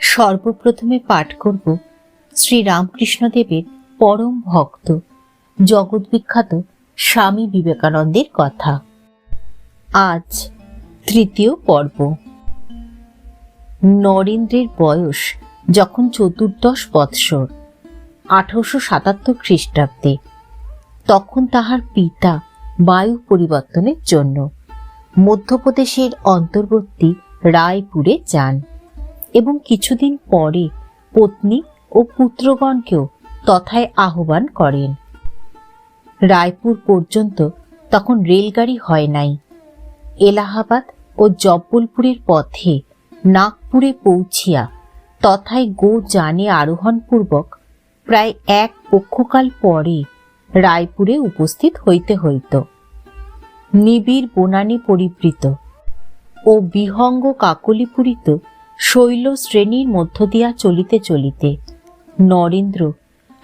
সর্বপ্রথমে পাঠ করব শ্রী রামকৃষ্ণদেবের পরম ভক্ত, জগৎবিখ্যাত স্বামী বিবেকানন্দের কথা। আজ তৃতীয় পর্ব। নরেন্দ্রের বয়স যখন চতুর্দশ বৎসর, আঠারোশো সাতাত্তর খ্রিস্টাব্দে, তখন তাহার পিতা বায়ু পরিবর্তনের জন্য মধ্যপ্রদেশের অন্তর্বর্তী রায়পুরে যান। এবং কিছুদিন পরে পত্নী ও পুত্রগণকেও তথায় আহ্বান করেন। রায়পুর পর্যন্ত তখন রেলগাড়ি হয় নাই। এলাহাবাদ ও জব্বলপুরের পথে নাগপুরে পৌঁছিয়া তথায় গো জানে আরোহণপূর্বক প্রায় এক পক্ষকাল পরে রায়পুরে উপস্থিত হইতে হইত। নিবিড় বনানী পরিবৃত ও বিহঙ্গ কাকলিপুরিত শৈল শ্রেণির মধ্য দিয়া চলিতে চলিতে নরেন্দ্র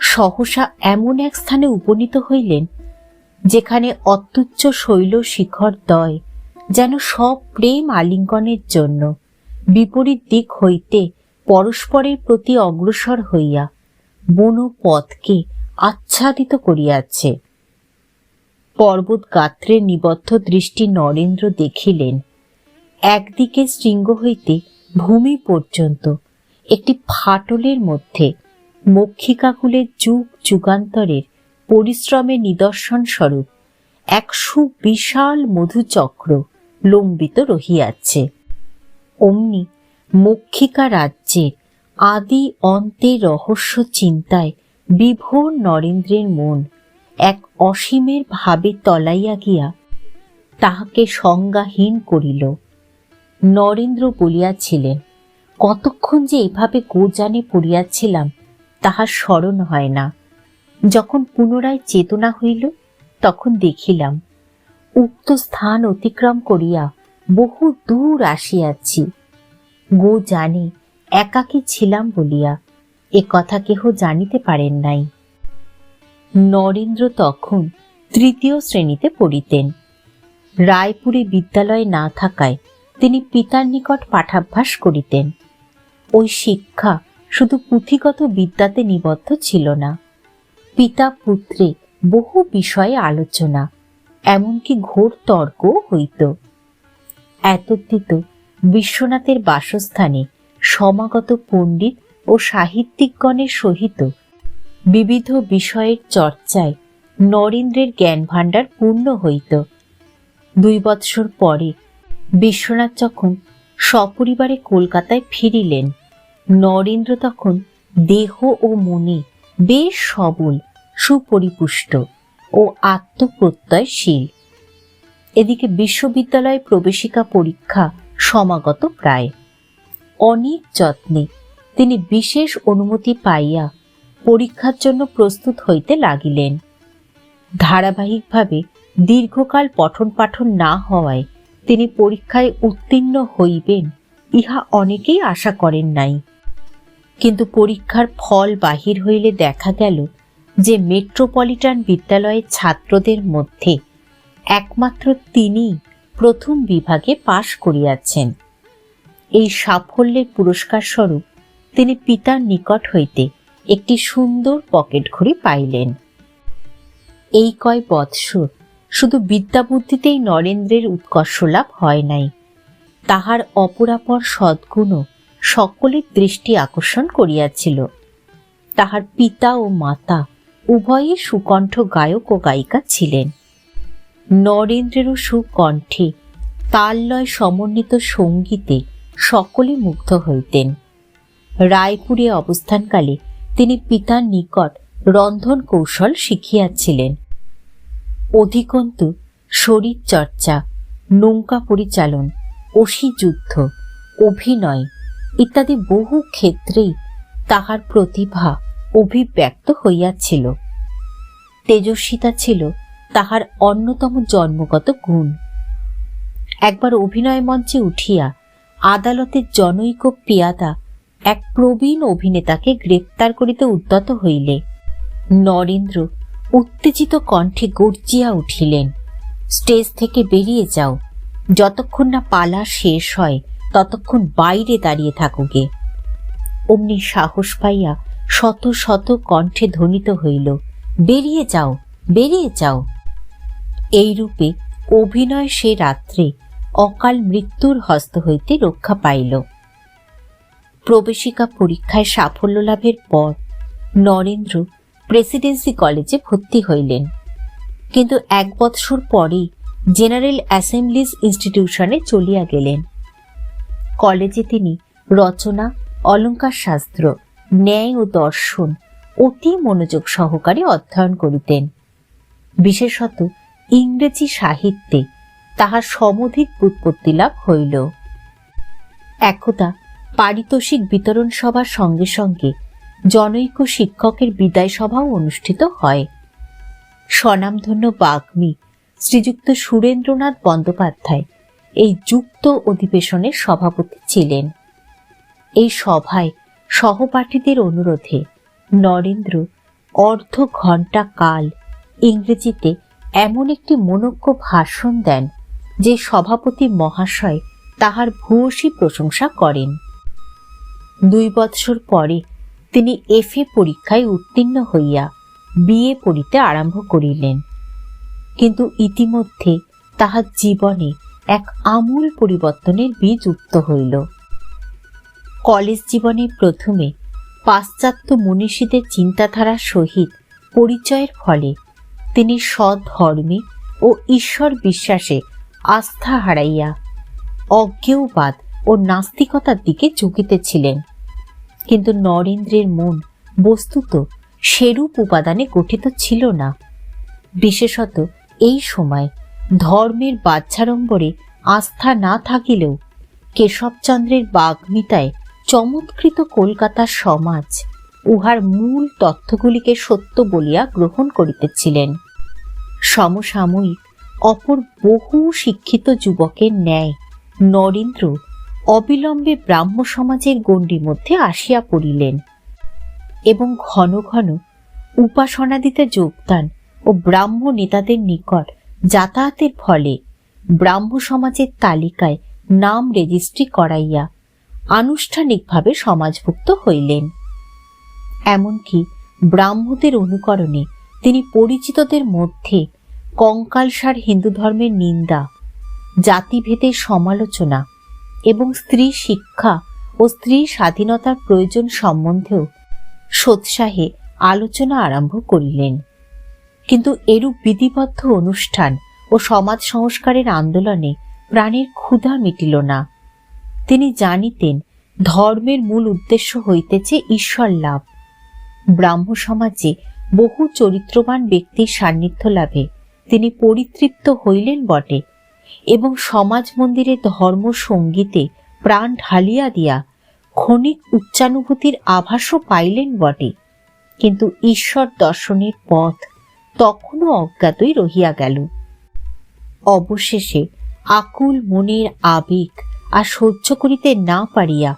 সহসা এমন এক স্থানে উপনীত হইলেন, যেখানে অত্যুচ্চ শৈল শিখর দয় যেন সব প্রেম আলিঙ্গনের জন্য বিপরীত দিক হইতে পরস্পরের প্রতি অগ্রসর হইয়া বন পথকে আচ্ছাদিত করিয়াছে। পর্বত গাত্রে নিবদ্ধ দৃষ্টি নরেন্দ্র দেখিলেন। একদিকে শৃঙ্গ হইতে ভূমি পর্যন্ত। একটি ফাটলের মধ্যে মক্ষিকাকুলের যুগ যুগান্তরের পরিশ্রমের নিদর্শন স্বরূপ এক সুবিশাল মধুচক্র লম্বিত রহিয়াছে। অমনি মক্ষিকা রাজ্যের আদি অন্তে রহস্য চিন্তায় বিভোর নরেন্দ্রের মন এক অসীমের ভাবে তলাইয়া গিয়া তাহাকে সংজ্ঞাহীন করিল। নরেন্দ্র বলিয়াছিলেন, কতক্ষণ যে এভাবে গোজানে পড়িয়াছিলাম, তাহার স্মরণ হয় না। যখন পুনরায় চেতনা হইল, তখন দেখিলাম, উক্ত স্থান অতিক্রম করিয়া বহু দূর আসিয়াছি। গো জানে একাকী ছিলাম বলিয়া এ কথা কেহ জানিতে পারেন নাই। নরেন্দ্র তখন তৃতীয় শ্রেণীতে পড়িতেন। রায়পুরে বিদ্যালয় না থাকায় তিনি পিতার নিকট পাঠাভ্যাস করিতেন। ওই শিক্ষা শুধু পুঁথিগত বিদ্যাতে নিবদ্ধ ছিল না। পিতা পুত্রে বহু বিষয়ে আলোচনা, এমনকি ঘোর তর্ক হইত। এতদ্দিত বিশ্বনাথের বাসস্থানে সমাগত পণ্ডিত ও সাহিত্যিকগণের সহিত বিবিধ বিষয়ের চর্চায় নরেন্দ্রের জ্ঞান ভাণ্ডার পূর্ণ হইত। দুই বৎসর পরে বিশ্বনাথ যখন সপরিবারে কলকাতায় ফিরিলেন, নরেন্দ্র তখন দেহ ও মনে বেশ সবল, সুপরিপুষ্ট ও আত্মপ্রত্যয়শীল। এদিকে বিশ্ববিদ্যালয় প্রবেশিকা পরীক্ষা সমাগত প্রায়। অনেক যত্নে তিনি বিশেষ অনুমতি পাইয়া পরীক্ষার জন্য প্রস্তুত হইতে লাগিলেন। ধারাবাহিকভাবে দীর্ঘকাল পঠন পাঠন না হওয়ায় তিনি পরীক্ষায় উত্তীর্ণ হইবেন, ইহা অনেকেই আশা করেন নাই। কিন্তু পরীক্ষার ফল বাহির হইলে দেখা গেল যে মেট্রোপলিটন বিদ্যালয়ের ছাত্রদের মধ্যে একমাত্র তিনি প্রথম বিভাগে পাশ করিয়াছেন। এই সাফল্যের পুরস্কার স্বরূপ তিনি পিতার নিকট হইতে একটি সুন্দর পকেট ঘড়ি পাইলেন। এই কয় বৎসর শুধু বিদ্যাবুদ্ধিতেই নরেন্দ্রের উৎকর্ষ লাভ হয় নাই। তাহার অপরাপর সদ্গুণও সকলের দৃষ্টি আকর্ষণ করিয়াছিল। তাহার পিতা ও মাতা উভয়ই সুকণ্ঠ গায়ক ও গায়িকা ছিলেন। নরেন্দ্রেরও সুকণ্ঠে তাল্লয় সমন্বিত সঙ্গীতে সকলে মুগ্ধ হইতেন। রায়পুরে অবস্থানকালে তিনি পিতার নিকট রন্ধন কৌশল শিখিয়াছিলেন। অধিকন্তু শরীর চর্চা নৌকা পরিচালন অসি যুদ্ধ অভিনয় ইত্যাদি বহু ক্ষেত্রেই তাহার প্রতিভা অভিব্যক্ত হইয়াছিল। তেজস্বিতা ছিল তাহার অন্যতম জন্মগত গুণ। একবার অভিনয় মঞ্চে উঠিয়া আদালতের জনৈক পেয়াদা এক প্রবীণ অভিনেতাকে গ্রেপ্তার করিতে উদ্যত হইলে। নরেন্দ্র উত্তেজিত কণ্ঠে গর্জিয়া উঠিলেন। স্টেজ থেকে বেরিয়ে যাও। যতক্ষণ না পালা শেষ হয়, ততক্ষণ বাইরে দাঁড়িয়ে থাকুগে। অমনি সাহস পাইয়া শত শত কণ্ঠে ধ্বনিত হইল, বেরিয়ে যাও বেরিয়ে যাও। এই রূপে অভিনয় সে রাত্রে অকাল মৃত্যুর হস্ত হইতে রক্ষা পাইল। প্রবেশিকা পরীক্ষায় সাফল্য লাভের পর নরেন্দ্র প্রেসিডেন্সি কলেজে ভর্তি হইলেন। কিন্তু এক বৎসর পরেই জেনারেল অ্যাসেম্বলিজ ইনস্টিটিউশনে চলিয়া গেলেন। কলেজে তিনি রচনা অলঙ্কার শাস্ত্র ন্যায় ও দর্শন অতি মনোযোগ সহকারে অধ্যয়ন করিতেন। বিশেষত ইংরেজি সাহিত্যে তাহার সমধিক উৎপত্তি লাভ হইল। একদা পারিতোষিক বিতরণ সভার সঙ্গে সঙ্গে জনৈক শিক্ষকের বিদায় সভাও অনুষ্ঠিত হয়। স্বনামধন্য বাগ্মী, শ্রীযুক্ত সুরেন্দ্রনাথ বন্দ্যোপাধ্যায় এই যুক্ত অধিবেশনের সভাপতি ছিলেন। এই সভায় সহপাঠীদের অনুরোধে নরেন্দ্র অর্ধ ঘণ্টা কাল ইংরেজিতে এমন একটি মনজ্ঞ ভাষণ দেন যে সভাপতি মহাশয় তাহার ভূয়সী প্রশংসা করেন। দুই বৎসর পরে তিনি এফএ পরীক্ষায় উত্তীর্ণ হইয়া বিয়ে পড়িতে আরম্ভ করিলেন। কিন্তু ইতিমধ্যে তাহার জীবনে এক আমূল পরিবর্তনের বীজ উক্ত হইল। কলেজ জীবনে প্রথমে পাশ্চাত্য মনীষীদের চিন্তাধারার সহিত পরিচয়ের ফলে তিনি সধর্মী ও ঈশ্বর বিশ্বাসে আস্থা হারাইয়া অজ্ঞেয়বাদ ও নাস্তিকতার দিকে ঝুঁকিতেছিলেন কিন্তু নরেন্দ্রের মন বস্তুত সেরূপ উপাদানে গঠিত ছিল না। বিশেষত এই সময় ধর্মের বাচ্চারম্বরে আস্থা না থাকিলেও কেশবচন্দ্রের বাগ্মিতায় চমৎকৃত কলকাতার সমাজ উহার মূল তথ্যগুলিকে সত্য বলিয়া গ্রহণ করিতেছিলেন। সমসাময়িক অপর বহু শিক্ষিত যুবকের ন্যায় নরেন্দ্র অবিলম্বে ব্রাহ্ম সমাজের গণ্ডির মধ্যে আসিয়া পড়িলেন এবং ঘন ঘন উপাসনাদিতে যোগদান ও ব্রাহ্ম নেতাদের নিকট যাতায়াতের ফলে ব্রাহ্ম সমাজের তালিকায় নাম রেজিস্ট্রি করাইয়া আনুষ্ঠানিকভাবে সমাজভুক্ত হইলেন। এমনকি ব্রাহ্মদের অনুকরণে তিনি পরিচিতদের মধ্যে কঙ্কালসার হিন্দু ধর্মের নিন্দা, জাতিভেদের সমালোচনা এবং স্ত্রী শিক্ষা ও স্ত্রী স্বাধীনতার প্রয়োজন সম্বন্ধেও সোৎসাহে আলোচনা আরম্ভ করিলেন। কিন্তু এরূপ বিধিবদ্ধ অনুষ্ঠান ও সমাজ সংস্কারের আন্দোলনে প্রাণের ক্ষুধা মিটিল না। তিনি জানিতেন, ধর্মের মূল উদ্দেশ্য হইতেছে ঈশ্বর লাভ। ব্রাহ্ম সমাজে বহু চরিত্রবান ব্যক্তির সান্নিধ্য লাভে তিনি পরিতৃপ্ত হইলেন বটে। এবং সমাজ মন্দিরে ধর্ম সঙ্গীতে প্রাণ ঢালিয়া দিয়া ক্ষণিক উচ্চানুভূতির আভাসও পাইলেন বটে। কিন্তু ঈশ্বর দর্শনের পথ তখনও অজ্ঞাতই রহিয়া গেল। অবশেষে আকুল মনের আবেগ আর সহ্য করিতে না পারিয়া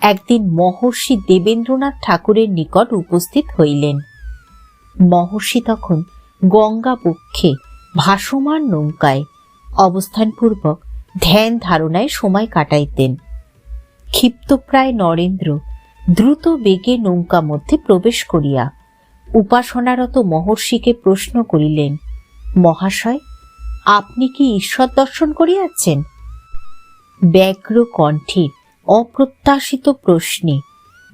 একদিন মহর্ষি দেবেন্দ্রনাথ ঠাকুরের নিকট উপস্থিত হইলেন। মহর্ষি তখন গঙ্গা পক্ষে ভাসমান নৌকায় অবস্থানপূর্বক ধ্যান ধারণায় সময় কাটাইতেন। ক্ষিপ্তপ্রায় নরেন্দ্র দ্রুত বেগে নৌকা মধ্যে প্রবেশ করিয়া উপাসনারত মহর্ষিকে প্রশ্ন করিলেন, মহাশয়, আপনি কি ঈশ্বর দর্শন করিয়াছেন? ব্যগ্র কণ্ঠের অপ্রত্যাশিত প্রশ্নে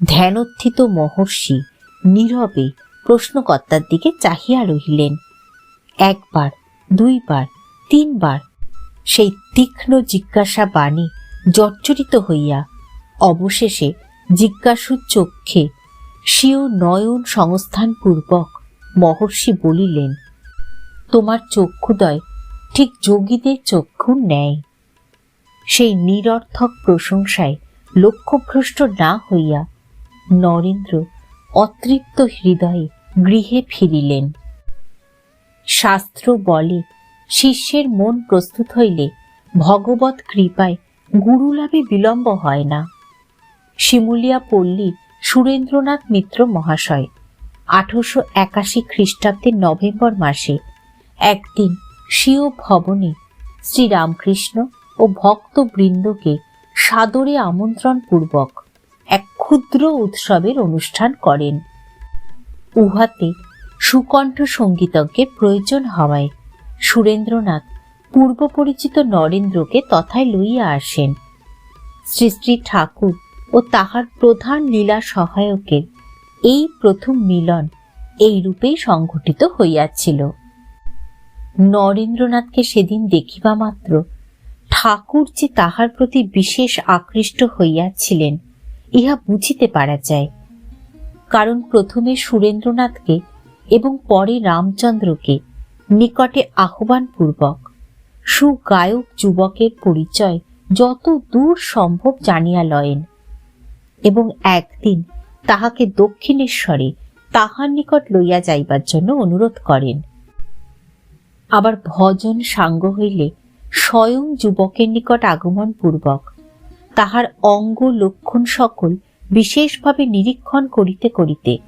ধ্যানোত্থিত মহর্ষি নীরবে প্রশ্নকর্তার দিকে চাহিয়া রহিলেন, একবার, দুইবার, তিনবার সেই তীক্ষ্ণ জিজ্ঞাসা বাণী জর্জরিত হইয়া অবশেষে জিজ্ঞাসু চক্ষে স্বীয় নয়ন সংস্থানপূর্বক মহর্ষি বলিলেন, তোমার চক্ষুদয় ঠিক যোগীদের চক্ষু নেয় সেই নিরর্থক প্রশংসায় লক্ষ্যভ্রষ্ট না হইয়া নরেন্দ্র অতৃপ্ত হৃদয়ে গৃহে ফিরিলেন। শাস্ত্র বলে শিষ্যের মন প্রস্তুত হইলে ভগবত কৃপায় গুরুলাভে বিলম্ব হয় না। শিমুলিয়া পল্লী সুরেন্দ্রনাথ মিত্র মহাশয়, আঠারোশো একাশি খ্রিস্টাব্দের নভেম্বর মাসে একদিন স্বীয় ভবনে শ্রীরামকৃষ্ণ ও ভক্তবৃন্দকে সাদরে আমন্ত্রণ পূর্বক এক ক্ষুদ্র উৎসবের অনুষ্ঠান করেন। উহাতে সুকণ্ঠ সঙ্গীতজ্ঞের প্রয়োজন হওয়ায় সুরেন্দ্রনাথ পূর্ব পরিচিত নরেন্দ্রকে তথায় লইয়া আসেন। শ্রী শ্রী ঠাকুর ও তাহার প্রধান লীলা সহায়কের এই প্রথম মিলন এই রূপেই সংঘটিত হইয়াছিল। নরেন্দ্রনাথকে সেদিন দেখিবা মাত্র ঠাকুর যে তাহার প্রতি বিশেষ আকৃষ্ট হইয়াছিলেন, ইহা বুঝিতে পারা যায়। কারণ প্রথমে সুরেন্দ্রনাথকে এবং পরে রামচন্দ্রকে নিকটে আহ্বানপূর্বক। সুগায়ক যুবকের পরিচয় যত দূর সম্ভব জানিয়া লয়েন। এবং একদিন তাহাকে দক্ষিণেশ্বরে তাহার নিকট লইয়া যাইবার জন্য অনুরোধ করেন। আবার ভজন সাঙ্গ হইলে স্বয়ং যুবকের নিকট আগমন পূর্বক তাহার অঙ্গ লক্ষণ সকল বিশেষভাবে নিরীক্ষণ করিতে করিতে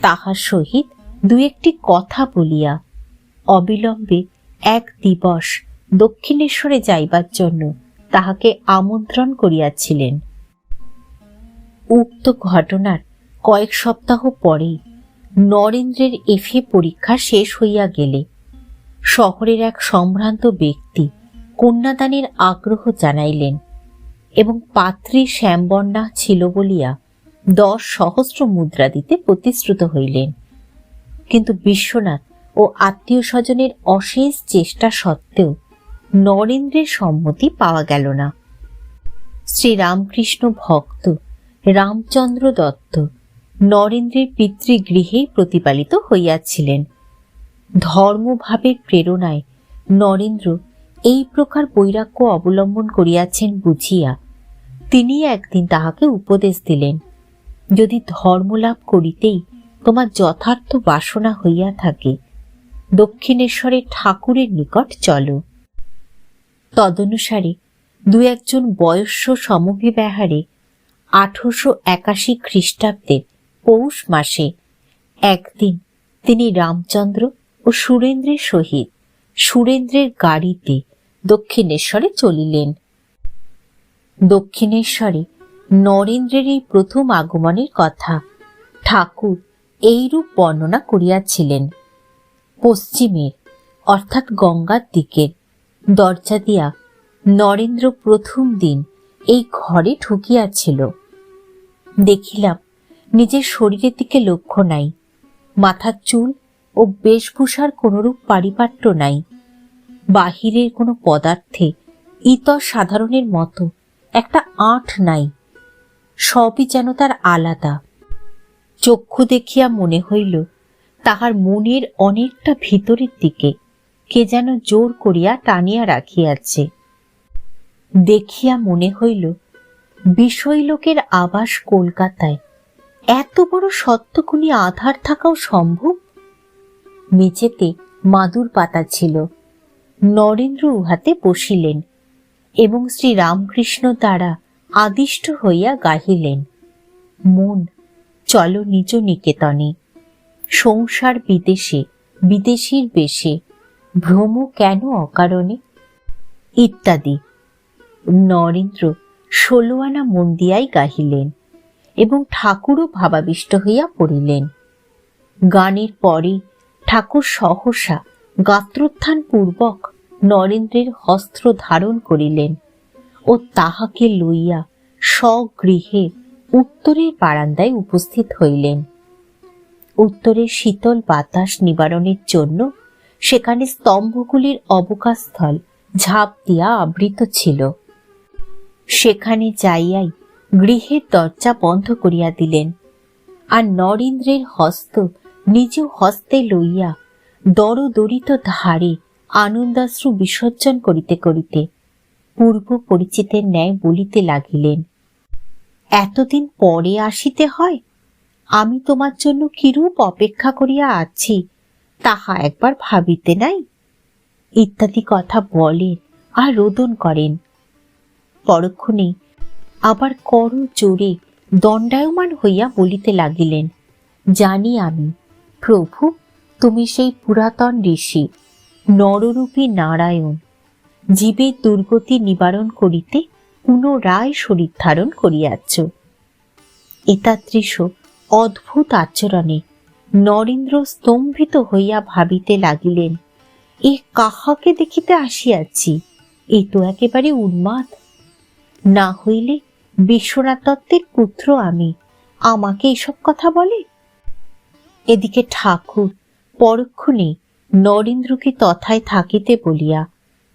তাহার সহিত দু একটি কথা বলিয়া অবিলম্বে এক দিবস দক্ষিণেশ্বরে যাইবার জন্য তাহাকে আমন্ত্রণ করিয়াছিলেন। উক্ত ঘটনার কয়েক সপ্তাহ পরেই নরেন্দ্রের এফএ পরীক্ষা শেষ হইয়া গেলে শহরের এক সম্ভ্রান্ত ব্যক্তি কন্যাদানের আগ্রহ জানাইলেন এবং পাত্রী শ্যামবর্ণা ছিল বলিয়া দশ সহস্র মুদ্রা দিতে প্রতিশ্রুত হইলেন। কিন্তু বিশ্বনাথ ও আত্মীয় স্বজনের অশেষ চেষ্টা সত্ত্বেও নরেন্দ্রের সম্মতি পাওয়া গেল না। শ্রীরামকৃষ্ণ ভক্ত রামচন্দ্র দত্ত নরেন্দ্রের পিতৃগৃহেই প্রতিপালিত হইয়াছিলেন। ধর্মভাবের প্রেরণায় নরেন্দ্র এই প্রকার বৈরাগ্য অবলম্বন করিয়াছেন বুঝিয়া তিনি একদিন তাহাকে উপদেশ দিলেন, যদি ধর্মলাভ করিতেই তোমার যথার্থ বাসনা হইয়া থাকে দক্ষিণেশ্বরের ঠাকুরের নিকট চলো। তদনুসারে দু একজন বয়স্য সমভিব্যাহারে আঠারোশো একাশি খ্রিস্টাব্দের পৌষ মাসে একদিন তিনি রামচন্দ্র ও সুরেন্দ্রের সহিত সুরেন্দ্রের গাড়িতে দক্ষিণেশ্বরে চলিলেন। দক্ষিণেশ্বরে নরেন্দ্রের এই প্রথম আগমনের কথা ঠাকুর এইরূপ বর্ণনা করিয়াছিলেন। পশ্চিমের, অর্থাৎ গঙ্গার দিকের দরজা দিয়া নরেন্দ্র প্রথম দিন এই ঘরে ঢুকিয়াছিল। দেখিলাম নিজের শরীরের দিকে লক্ষ্য নাই। মাথার চুল ও বেশভূষার কোনরূপ পারিপাট্য নাই। বাহিরের কোনো পদার্থে ইতর সাধারণের মতো একটা আঁট নাই। সবই যেন তার আলাদা। চক্ষু দেখিয়া মনে হইল তাহার মনের অনেকটা ভিতরের দিকে কে যেন জোর করিয়া টানিয়া রাখিয়াছে। দেখিয়া মনে হইল বিষয়লোকের আবাস কলকাতায় এত বড় সত্যকুনি আধার থাকাও সম্ভব? মেঝেতে মাদুর পাতা ছিল, নরেন্দ্র উহাতে বসিলেন এবং শ্রী রামকৃষ্ণ দ্বারা আদিষ্ট হইয়া গাহিলেন। মন চলো নিজ নিকেতনে। সংসার বিদেশে, বিদেশির বেশে, ভ্রম কেন অকারণে? ইত্যাদি। নরেন্দ্র ষোলো আনা মন দিয়াই গাহিলেন এবং ঠাকুরও ভাবাবিষ্ট হইয়া পড়িলেন। গানের পরে ঠাকুর সহসা গাত্রোত্থান পূর্বক নরেন্দ্রের হস্ত্র ধারণ করিলেন ও তাহাকে লইয়া স্বগৃহে উত্তরের বারান্দায় উপস্থিত হইলেন। উত্তরের শীতল বাতাস নিবারণের জন্য সেখানে স্তম্ভগুলির অবকাশস্থল ঝাঁপ দিয়া আবৃত ছিল। সেখানে যাইয়াই গৃহের দরজা বন্ধ করিয়া দিলেন আর নরেন্দ্রের হস্ত নিজ হস্তে লইয়া দরদরিত ধারে আনন্দাশ্রু বিসর্জন করিতে করিতে পূর্ব পরিচিতের ন্যায় বলিতে লাগিলেন, এতদিন পরে আসিতে হয়? আমি তোমার জন্য কিরূপ অপেক্ষা করিয়া আছি, তাহা একবার ভাবিতে নাই? ইত্যাদি কথা বলেন আর রোদন করেন। পরক্ষণেই আবার কর জোরে দণ্ডায়মান হইয়া বলিতে লাগিলেন, জানি আমি, প্রভু, তুমি সেই পুরাতন ঋষি, নররূপী নারায়ণ, জীবের দুর্গতি নিবারণ করিতে পুনরায় শরীর ধারণ করিয়াছ। এতাদৃশ অদ্ভুত আচরণে নরেন্দ্র স্তম্ভিত হইয়া ভাবিতে লাগিলেন, এ কাহাকে দেখিতে আসিয়াছি? এ তো একেবারে উন্মাদ। না হইলে বিশ্বনাথ দত্তের পুত্র আমি, আমাকে এসব কথা বলে? এদিকে ঠাকুর পরক্ষণে নরেন্দ্রকে তথায় থাকিতে বলিয়া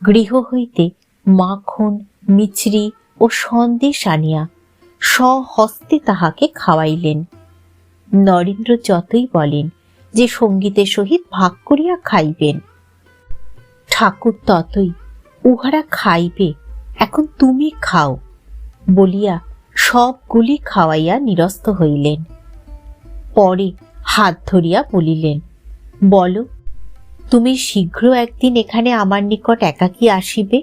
গৃহ হইতে মাখন, মিছরি ও সন্দেশ আনিয়া স্বহস্তে তাহাকে খাওয়াইলেন। নরেন্দ্র যতই বলেন যে সঙ্গীতের সহিত ভাগ করিয়া খাইবেন। ঠাকুর ততই, উহারা খাইবে, এখন তুমি খাও বলিয়া সবগুলি খাওয়াইয়া নিরস্ত হইলেন। পরে হাত ধরিয়া বলিলেন, বলো, তুমি শীঘ্র একদিন এখানে আমার নিকট একাকী আসিবে?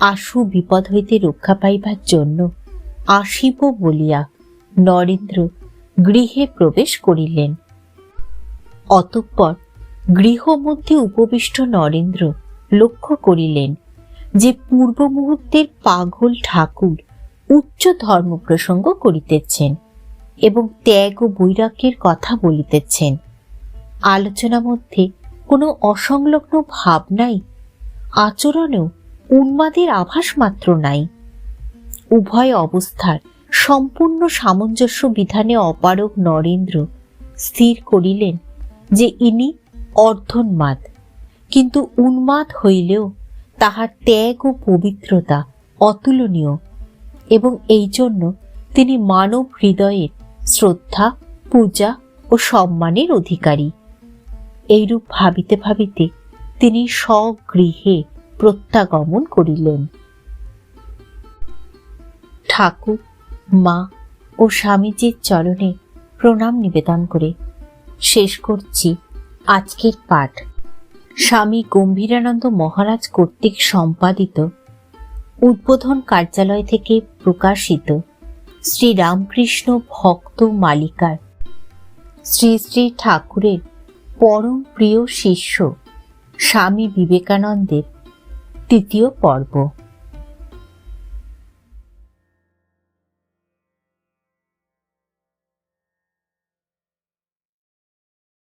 আশু বিপদ হইতে রক্ষা পাইবার জন্য আসিব বলিয়া নরেন্দ্র গৃহে প্রবেশ করিলেন। অতঃপর গৃহ মধ্যে উপবিষ্ট নরেন্দ্র লক্ষ্য করিলেন যে পূর্ব মুহূর্তের পাগল ঠাকুর উচ্চ ধর্ম প্রসঙ্গ করিতেছেন এবং ত্যাগ ও বৈরাগ্যের কথা বলিতেছেন। আলোচনা মধ্যে কোনো অসংলগ্ন ভাব নাই, আচরণেও উন্মাদের আভাস মাত্র নাই। উভয় অবস্থার সম্পূর্ণ সামঞ্জস্য বিধানে অপারক নরেন্দ্র স্থির করিলেন যে ইনি অর্ধন্মাদ। কিন্তু উন্মাদ হইলেও তাহার ত্যাগ ও পবিত্রতা অতুলনীয় এবং এই জন্য তিনি মানব হৃদয়ের শ্রদ্ধা, পূজা ও সম্মানের অধিকারী। এইরূপ ভাবিতে ভাবিতে তিনি স্বগৃহে প্রত্যাগমন করিলেন। ঠাকুর মা ও স্বামীজির চরণে প্রণাম নিবেদন করে। শেষ করছি আজকের পাঠ। স্বামী গম্ভীরানন্দ মহারাজ কর্তৃক সম্পাদিত উদ্বোধন কার্যালয় থেকে প্রকাশিত শ্রী রামকৃষ্ণ ভক্ত মালিকার শ্রী শ্রী ঠাকুরের পরম প্রিয় শিষ্য স্বামী বিবেকানন্দের তৃতীয় পর্ব।